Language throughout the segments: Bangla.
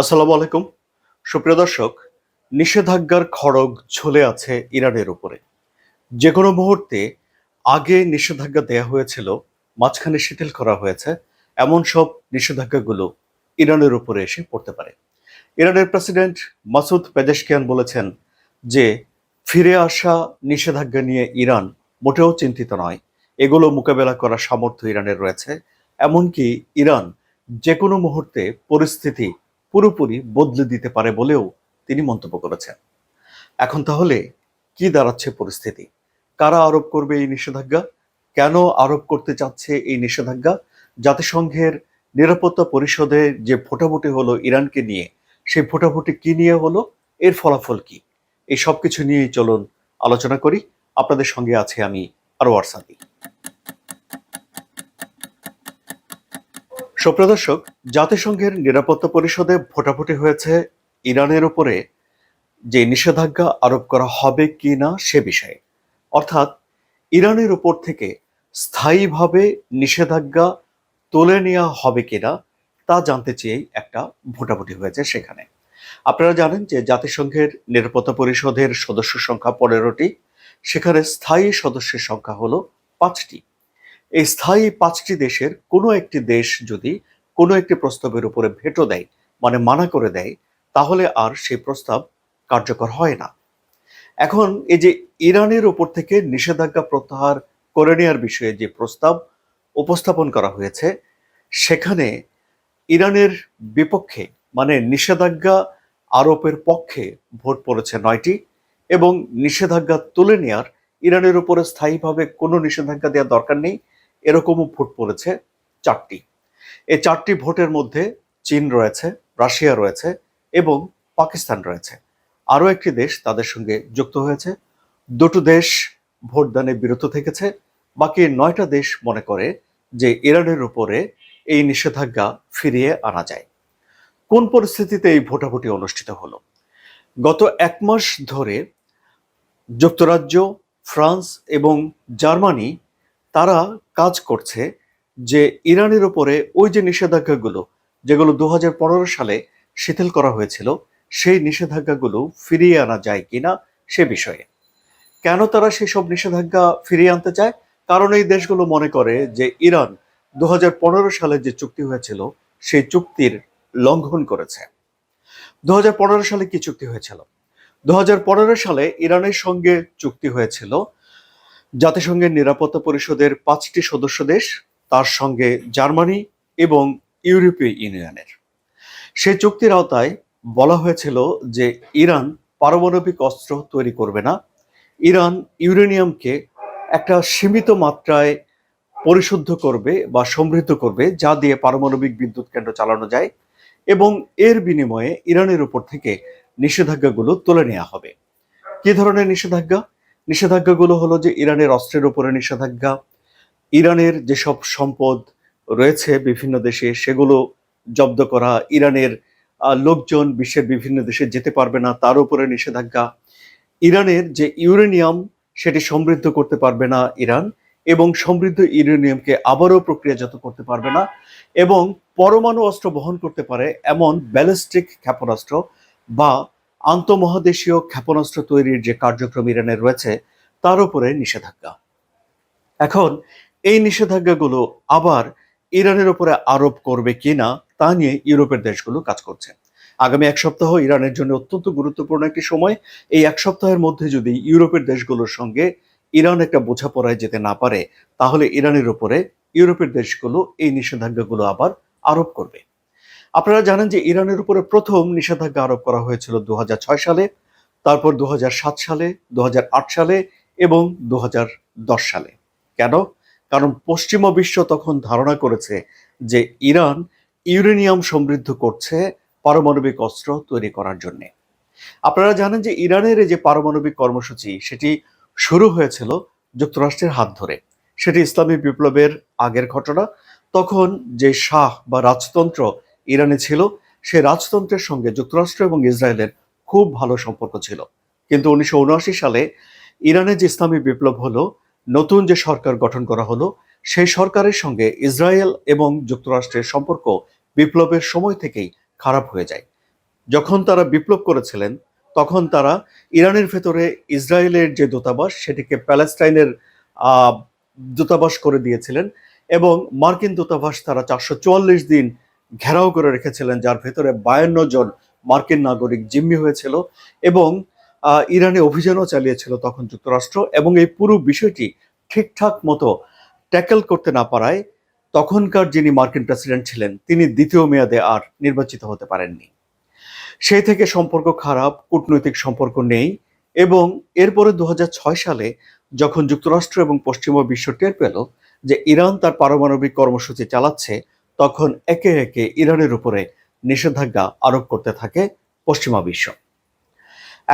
আসসালামু আলাইকুম। সুপ্রিয় দর্শক, নিষেধাজ্ঞার খড়গ ঝুলে আছে ইরানের উপরে। যে কোনো মুহূর্তে আগে নিষেধাজ্ঞা দেয়া হয়েছিল, মাঝখানে শিথিল করা হয়েছে, এমন সব নিষেধাজ্ঞাগুলো ইরানের উপরে এসে পড়তে পারে। ইরানের প্রেসিডেন্ট মাসুদ পেদেশকিয়ান বলেছেন যে, ফিরে আসা নিষেধাজ্ঞা নিয়ে ইরান মোটেও চিন্তিত নয়। এগুলো মোকাবেলা করার সামর্থ্য ইরানের রয়েছে। এমনকি ইরান যে কোনো মুহূর্তে পরিস্থিতি পুরোপুরি বদলে দিতে পারে বলেও তিনি মন্তব্য করেছেন। এখন তাহলে কি দাঁড়াচ্ছে পরিস্থিতি? কারা আরোপ করবে এই নিষেধাজ্ঞা? কেন আরোপ করতে চাচ্ছে এই নিষেধাজ্ঞা? জাতিসংঘের নিরাপত্তা পরিষদে যে ভোটাভুটি হলো ইরানকে নিয়ে, সেই ভোটাভুটি কি নিয়ে হলো? এর ফলাফল কি? এই সব কিছু নিয়েই চলুন আলোচনা করি। আপনাদের সঙ্গে আছে আমি আরওয়ার সাদি সুপ্রদর্শক জাতিসংঘের নিরাপত্তা পরিষদে ভোটাভুটি হয়েছে ইরানের উপরে। যে নিষেধাজ্ঞা আরোপ করা হবে কি না সে বিষয়ে। অর্থাৎ, ইরানের উপর থেকে স্থায়ীভাবে নিষেধাজ্ঞা তুলে নেওয়া হবে কিনা তা জানতে চেয়েই একটা ভোটাভুটি হয়েছে সেখানে। আপনারা জানেন যে জাতিসংঘের নিরাপত্তা পরিষদের সদস্য সংখ্যা পনেরোটি, সেখানে স্থায়ী সদস্যের সংখ্যা হলো পাঁচটি। এই স্থায়ী পাঁচটি দেশের কোনো একটি দেশ যদি কোনো একটি প্রস্তাবের উপরে ভেটো দেয় মানে মানা করে দেয়, তাহলে আর সেই প্রস্তাব কার্যকর হয় না। এখন এই যে ইরানের উপর থেকে নিষেধাজ্ঞা প্রত্যাহার করে নেওয়ার বিষয়ে যে প্রস্তাব উপস্থাপন করা হয়েছে, সেখানে ইরানের বিপক্ষে মানে নিষেধাজ্ঞা আরোপের পক্ষে ভোট পড়েছে নয়টি এবং নিষেধাজ্ঞা তুলে নেওয়ার ইরানের উপরে স্থায়ীভাবে কোনো নিষেধাজ্ঞা দেওয়ার দরকার নেই। এরকমও ভোট পড়েছে চারটি। এই চারটি ভোটের মধ্যে চীন রয়েছে, রাশিয়া রয়েছে এবং পাকিস্তান রয়েছে। আরও একটি দেশ তাদের সঙ্গে যুক্ত হয়েছে। দুটো দেশ ভোটদানে বিরত থেকেছে। বাকি নয়টা দেশ মনে করে যে ইরানের উপরে এই নিষেধাজ্ঞা ফিরিয়ে আনা যায়। কোন পরিস্থিতিতে এই ভোটাভুটি অনুষ্ঠিত হলো? গত এক মাস ধরে যুক্তরাজ্য, ফ্রান্স এবং জার্মানি তারা কাজ করছে যে ইরানের উপরে ওই যে নিষেধাজ্ঞাগুলো, যেগুলো দু হাজার পনেরো সালে শিথিল করা হয়েছিল, সেই নিষেধাজ্ঞাগুলো ফিরিয়ে আনা যায় কিনা সে বিষয়ে। কেন তারা সেই সব নিষেধাজ্ঞা ফিরিয়ে আনতে চায়? কারণ এই দেশগুলো মনে করে যে ইরান দু হাজার পনেরো সালে যে চুক্তি হয়েছিল, সেই চুক্তির লঙ্ঘন করেছে। দু হাজার পনেরো সালে কি চুক্তি হয়েছিল? দু হাজার পনেরো সালে ইরানের সঙ্গে চুক্তি হয়েছিল জাতিসংঘের নিরাপত্তা পরিষদের পাঁচটি সদস্য দেশ, তার সঙ্গে জার্মানি এবং ইউরোপীয় ইউনিয়নের। সে চুক্তির আওতায় বলা হয়েছিল যে ইরান পারমাণবিক অস্ত্র তৈরি করবে না। ইরান ইউরেনিয়ামকে একটা সীমিত মাত্রায় পরিশুদ্ধ করবে বা সমৃদ্ধ করবে, যা দিয়ে পারমাণবিক বিদ্যুৎ কেন্দ্র চালানো যায় এবং এর বিনিময়ে ইরানের উপর থেকে নিষেধাজ্ঞাগুলো তুলে নেওয়া হবে। কি ধরনের নিষেধাজ্ঞা? নিষেধাজ্ঞাগুলো হলো যে ইরানের অস্ত্রের উপরে নিষেধাজ্ঞা, ইরানের যেসব সম্পদ রয়েছে বিভিন্ন দেশে, সেগুলো জব্দ করা, ইরানের লোকজন বিশ্বের বিভিন্ন দেশে যেতে পারবে না, তার উপরে নিষেধাজ্ঞা। ইরানের যে ইউরেনিয়াম, সেটি সমৃদ্ধ করতে পারবে না ইরান এবং সমৃদ্ধ ইউরেনিয়ামকে আবারও প্রক্রিয়াজাত করতে পারবে না এবং পরমাণু অস্ত্র বহন করতে পারে এমন ব্যালিস্টিক ক্ষেপণাস্ত্র বা আন্তঃমহাদেশীয় ক্ষেপণাস্ত্র তৈরির যে কার্যক্রম ইরানের রয়েছে, তার উপরে নিষেধাজ্ঞা। এখন এই নিষেধাজ্ঞাগুলো আবার ইরানের উপরে আরোপ করবে কিনা, তা নিয়ে ইউরোপের দেশগুলো কাজ করছে। আগামী এক সপ্তাহ ইরানের জন্য অত্যন্ত গুরুত্বপূর্ণ একটি সময়। এই এক সপ্তাহের মধ্যে যদি ইউরোপের দেশগুলোর সঙ্গে ইরান একটা বোঝাপড়ায় যেতে না পারে, তাহলে ইরানের উপরে ইউরোপের দেশগুলো এই নিষেধাজ্ঞাগুলো আবার আরোপ করবে। আপনারা জানেন যে ইরানের উপরে প্রথম নিষেধাজ্ঞা আরোপ করা হয়েছিল দু হাজার ছয় সালে, তারপর দু হাজার সাত সালে দু হাজার আট সালে এবং দু হাজার দশ সালে। কেন? কারণ পশ্চিমা বিশ্ব তখন ধারণা করেছে যে ইরান ইউরেনিয়াম সমৃদ্ধ করছে পারমাণবিক অস্ত্র তৈরি করার জন্য। আপনারা জানেন যে ইরানের এই যে পারমাণবিক কর্মসূচি, সেটি শুরু হয়েছিল যুক্তরাষ্ট্রের হাত ধরে। সেটি ইসলামী বিপ্লবের আগের ঘটনা। তখন যে শাহ বা রাজতন্ত্র ইরানে ছিল, সে রাজতন্ত্রের সঙ্গে যুক্তরাষ্ট্র এবং ইসরায়েলের খুব ভালো সম্পর্ক ছিল। কিন্তু উনিশশো উনআশি সালে ইরানে যে ইসলামী বিপ্লব হলো, নতুন যে সরকার গঠন করা হলো, সেই সরকারের সঙ্গে ইসরায়েল এবং যুক্তরাষ্ট্রের সম্পর্ক বিপ্লবের সময় থেকেই খারাপ হয়ে যায়। যখন তারা বিপ্লব করেছিলেন, তখন তারা ইরানের ভেতরে ইসরায়েলের যে দূতাবাস, সেটিকে প্যালেস্টাইনের দূতাবাস করে দিয়েছিলেন এবং মার্কিন দূতাবাস তারা চারশো চুয়াল্লিশ দিন ঘেরাও করে রেখেছিলেন, যার ভেতরে বায়ান্ন জন মার্কিন নাগরিক জিম্মি হয়েছিল এবং ইরানে অভিযানও চালিয়েছিল তখন যুক্তরাষ্ট্র এবং এই পুরো বিষয়টি ঠিকঠাক মতো ট্যাকেল করতে না পারায় তখনকার যিনি মার্কিন প্রেসিডেন্ট ছিলেন, তিনি দ্বিতীয় মেয়াদে আর নির্বাচিত হতে পারেননি। সেই থেকে সম্পর্ক খারাপ, কূটনৈতিক সম্পর্ক নেই এবং এরপরে দু হাজার ছয় সালে যখন যুক্তরাষ্ট্র এবং পশ্চিমা বিশ্ব টের পেল যে ইরান তার পারমাণবিক কর্মসূচি চালাচ্ছে তখন একে একে ইরানের উপরে নিষেধাজ্ঞা আরোপ করতে থাকে পশ্চিমা বিশ্ব।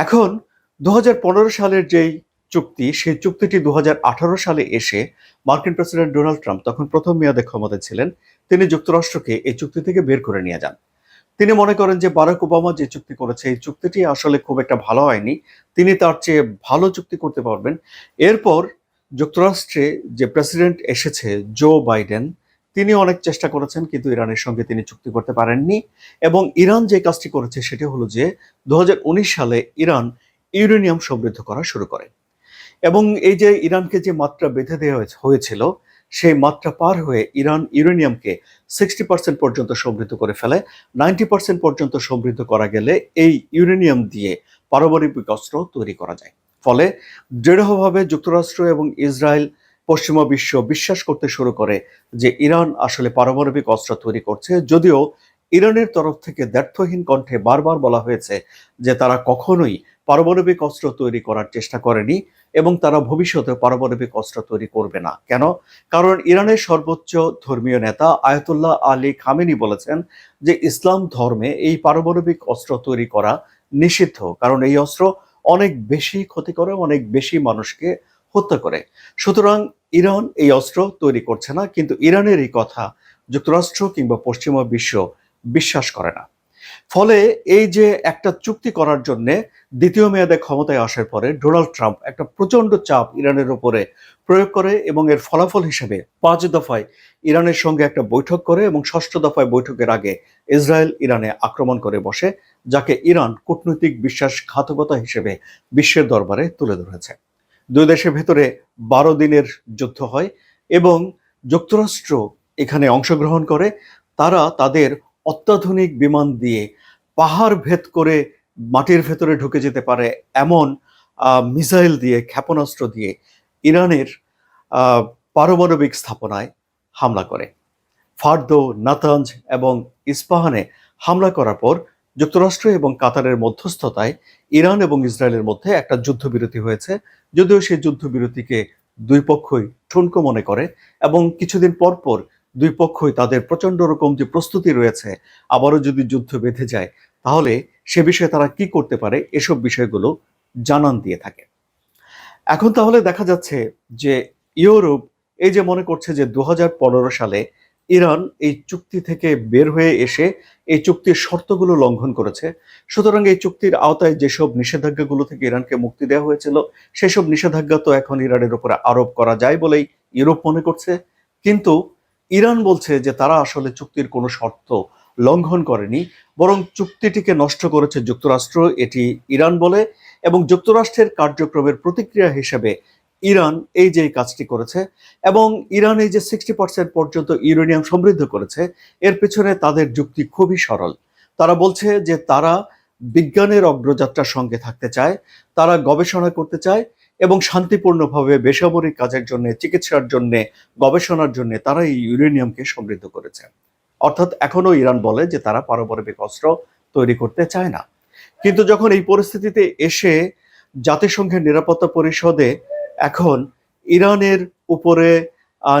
এখন দু হাজার পনেরো সালের যেই চুক্তি, সেই চুক্তিটি দু হাজার আঠারো সালে এসে মার্কিন প্রেসিডেন্ট ডোনাল্ড ট্রাম্প তখন প্রথম মেয়াদে ক্ষমতায় ছিলেন। তিনি যুক্তরাষ্ট্রকে এই চুক্তি থেকে বের করে নিয়ে যান। তিনি মনে করেন যে বারাক ওবামা যে চুক্তি করেছে, এই চুক্তিটি আসলে খুব একটা ভালো হয়নি। তিনি তার চেয়ে ভালো চুক্তি করতে পারবেন। এরপর যুক্তরাষ্ট্রে যে প্রেসিডেন্ট এসেছে, জো বাইডেন তিনি অনেক চেষ্টা করেছেন, কিন্তু ইরানের সঙ্গে তিনি চুক্তি করতে পারেননি এবং ইরান যে কাজটি করেছে সেটি হলো যে দু হাজার উনিশ সালে ইরান ইউরেনিয়াম সমৃদ্ধ করা শুরু করে এবং এই যে ইরানকে যে মাত্রা বেঁধে দেওয়া হয়েছে- হয়েছিল, সেই মাত্রা পার হয়ে ইরান ইউরেনিয়ামকে সিক্সটি পার্সেন্ট পর্যন্ত সমৃদ্ধ করে ফেলে। নাইনটি পার্সেন্ট পর্যন্ত সমৃদ্ধ করা গেলে এই ইউরেনিয়াম দিয়ে পারমাণবিক অস্ত্র তৈরি করা যায়। ফলে দৃঢ়ভাবে যুক্তরাষ্ট্র এবং ইসরায়েল পশ্চিমা বিশ্ব বিশ্বাস করতে শুরু করে যে ইরান আসলে পারমাণবিক অস্ত্র তৈরি করছে। যদিও ইরানের তরফ থেকে ব্যর্থহীন কণ্ঠে বারবার বলা হয়েছে যে তারা কখনোই পারমাণবিক অস্ত্র তৈরি করার চেষ্টা করেনি এবং তারা ভবিষ্যতে পারমাণবিক অস্ত্র তৈরি করবে না। কেন? কারণ ইরানের সর্বোচ্চ ধর্মীয় নেতা আয়াতুল্লাহ আলী খামেনি বলেছেন যে ইসলাম ধর্মে এই পারমাণবিক অস্ত্র তৈরি করা নিষিদ্ধ। কারণ এই অস্ত্র অনেক বেশি ক্ষতি করে অনেক বেশি মানুষকে হত্যা করে। সুতরাং ইরান এই অস্ত্র তৈরি করছে না, কিন্তু ইরানের এই কথা যুক্তরাষ্ট্র কিংবা পশ্চিমা বিশ্ব বিশ্বাস করে না। ফলে এই যে একটা চুক্তি করার জন্য দ্বিতীয় মেয়াদে ক্ষমতায় আসার পরে ডোনাল্ড ট্রাম্প একটা প্রচণ্ড চাপ ইরানের উপরে প্রয়োগ করে এবং এর ফলাফল হিসেবে পাঁচ দফায় ইরানের সঙ্গে একটা বৈঠক করে এবং ষষ্ঠ দফায় বৈঠকের আগে ইসরায়েল ইরানে আক্রমণ করে বসে, যাকে ইরান কূটনৈতিক বিশ্বাসঘাতকতা হিসেবে বিশ্বের দরবারে তুলে ধরেছে। দুই দেশের ভেতরে বারো দিনের যুদ্ধ হয় এবং যুক্তরাষ্ট্র এখানে অংশগ্রহণ করে। তারা তাদের অত্যাধুনিক বিমান দিয়ে পাহাড় ভেদ করে মাটির ভেতরে ঢুকে যেতে পারে এমন মিসাইল দিয়ে, ক্ষেপণাস্ত্র দিয়ে ইরানের পারমাণবিক স্থাপনায় হামলা করে। ফার্দো, নাতাঞ্জ এবং ইস্পাহানে হামলা করার পর যুক্তরাষ্ট্র এবং কাতারের মধ্যস্থতায় ইরান এবং ইসরায়েলের মধ্যে একটা যুদ্ধবিরতি হয়েছে, যদিও সেই যুদ্ধবিরতিকে দুই পক্ষই ঠুনকো মনে করে এবং কিছুদিন পর পর দুই পক্ষই তাদের প্রচণ্ড রকম যে প্রস্তুতি রয়েছে, আবারও যদি যুদ্ধ বেঁধে যায়, তাহলে সে বিষয়ে তারা কি করতে পারে এসব বিষয়গুলো জানান দিয়ে থাকে। এখন তাহলে দেখা যাচ্ছে যে ইউরোপ এই যে মনে করছে যে দু হাজার পনেরো সালে ইরান এই চুক্তি থেকে বের হয়ে এসে এই চুক্তির শর্তগুলো লঙ্ঘন করেছে। সুতরাং এই চুক্তির আওতায় যেসব নিষেধাজ্ঞাগুলো থেকে ইরানকে মুক্তি দেওয়া হয়েছিল, সেসব নিষেধাজ্ঞা তো এখন ইরানের উপরে আরোপ করা যায় বলেই ইউরোপ মনে করছে। কিন্তু ইরান বলছে যে তারা আসলে চুক্তির কোনো শর্ত লঙ্ঘন করেনি, বরং চুক্তিটিকে নষ্ট করেছে যুক্তরাষ্ট্র, এটি ইরান বলে, এবং যুক্তরাষ্ট্রের কার্যক্রমের প্রতিক্রিয়া হিসেবে ইরান এই যে কাজটি করেছে এবং ইরান এই যে সিক্সটি পার্সেন্ট পর্যন্ত ইউরেনিয়াম সমৃদ্ধ করেছে, এর পেছনে তাদের যুক্তি খুবই সরল। তারা বলছে যে তারা বিজ্ঞানের অগ্রযাত্রার সঙ্গে থাকতে চায়, তারা গবেষণা করতে চায় এবং শান্তিপূর্ণভাবে বেসামরিক কাজের জন্য, চিকিৎসার জন্য, গবেষণার জন্য তারা এই ইউরেনিয়ামকে সমৃদ্ধ করেছে। অর্থাৎ এখনও ইরান বলে যে তারা পারমাণবিক অস্ত্র তৈরি করতে চায় না। কিন্তু যখন এই পরিস্থিতিতে এসে জাতিসংঘের নিরাপত্তা পরিষদে এখন ইরানের উপরে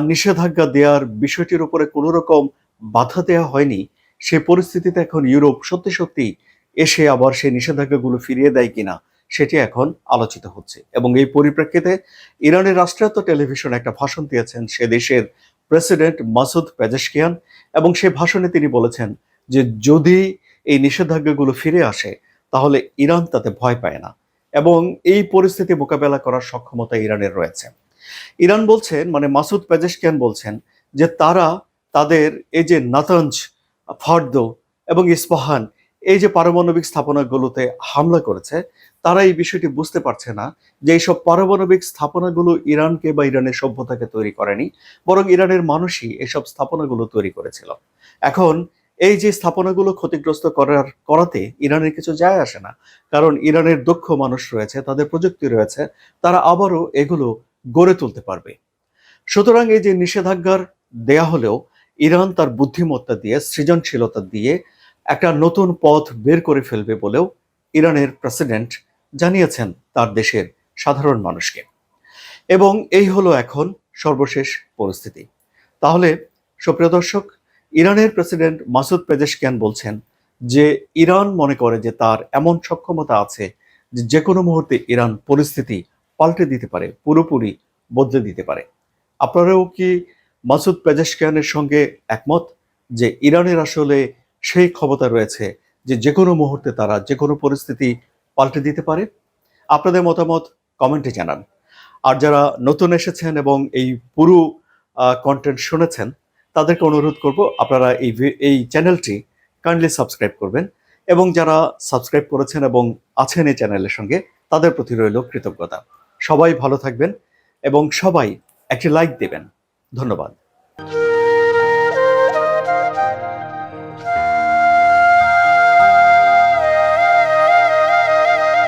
নিষেধাজ্ঞা দেওয়ার বিষয়টির উপরে কোনো রকম বাধা দেওয়া হয়নি। সে পরিস্থিতিতে এখন ইউরোপ সত্যি সত্যি এসে আবার সেই নিষেধাজ্ঞাগুলো ফিরিয়ে দেয় কিনা, সেটি এখন আলোচিত হচ্ছে। এবং এই পরিপ্রেক্ষিতে ইরানের রাষ্ট্রায়ত্ত টেলিভিশন একটা ভাষণ দিয়েছেন সে দেশের প্রেসিডেন্ট মাসুদ পেজেশকিয়ান এবং সে ভাষণে তিনি বলেছেন যে যদি এই নিষেধাজ্ঞাগুলো ফিরে আসে, তাহলে ইরান তাতে ভয় পায় না। এবং এই পরিস্থিতি মোকাবেলা করার সক্ষমতা ইরানের রয়েছে। ইরান বলছেন মানে মাসুদ পেজেশকিয়ান বলছেন, যে তারা তাদের এই যে নাতঞ্জ, ফর্দ এবং ইস্পাহান, এই যে পারমাণবিক স্থাপনাগুলোতে হামলা করেছে, তারা এই বিষয়টি বুঝতে পারছে না যে এইসব পারমাণবিক স্থাপনাগুলো ইরানকে বা ইরানের সভ্যতাকে তৈরি করেনি, বরং ইরানের মানুষই এসব স্থাপনাগুলো তৈরি করেছিল। এখন এই যে স্থাপনাগুলো ক্ষতিগ্রস্ত করার, করাতে ইরানের কিছু যায় আসে না। কারণ ইরানের দক্ষ মানুষ রয়েছে, তাদের প্রযুক্তি রয়েছে, তারা আবারও এগুলো গড়ে তুলতে পারবে। সুতরাং এই যে নিষেধাজ্ঞার দেয়া হলেও ইরান তার বুদ্ধিমত্তা দিয়ে, সৃজনশীলতা দিয়ে একটা নতুন পথ বের করে ফেলবে বলেও ইরানের প্রেসিডেন্ট জানিয়েছেন তার দেশের সাধারণ মানুষকে। এবং এই হলো এখন সর্বশেষ পরিস্থিতি। তাহলে সুপ্রিয় দর্শক ইরানের প্রেসিডেন্ট মাসুদ পেজেশকিয়ান বলছেন যে ইরান মনে করে যে তার এমন সক্ষমতা আছে যে যে কোনো মুহূর্তে ইরান পরিস্থিতি পাল্টে দিতে পারে, পুরোপুরি বদলে দিতে পারে। আপনারাও কি মাসুদ পেজেশকিয়ানের সঙ্গে একমত যে ইরানের আসলে সেই ক্ষমতা রয়েছে যে যে কোনো মুহূর্তে তারা যে কোনো পরিস্থিতি পাল্টে দিতে পারে? আপনাদের মতামত কমেন্টে জানান। আর যারা নতুন এসেছেন এবং এই পুরো কন্টেন্ট শুনেছেন তাদেরকে অনুরোধ করব, আপনারা এই এই চ্যানেলটি কাইন্ডলি সাবস্ক্রাইব করবেন এবং যারা সাবস্ক্রাইব করেছেন এবং আছেন এই চ্যানেলের সঙ্গে, তাদের প্রতি রইল কৃতজ্ঞতা। সবাই ভালো থাকবেন এবং সবাই একটি লাইক দেবেন। ধন্যবাদ।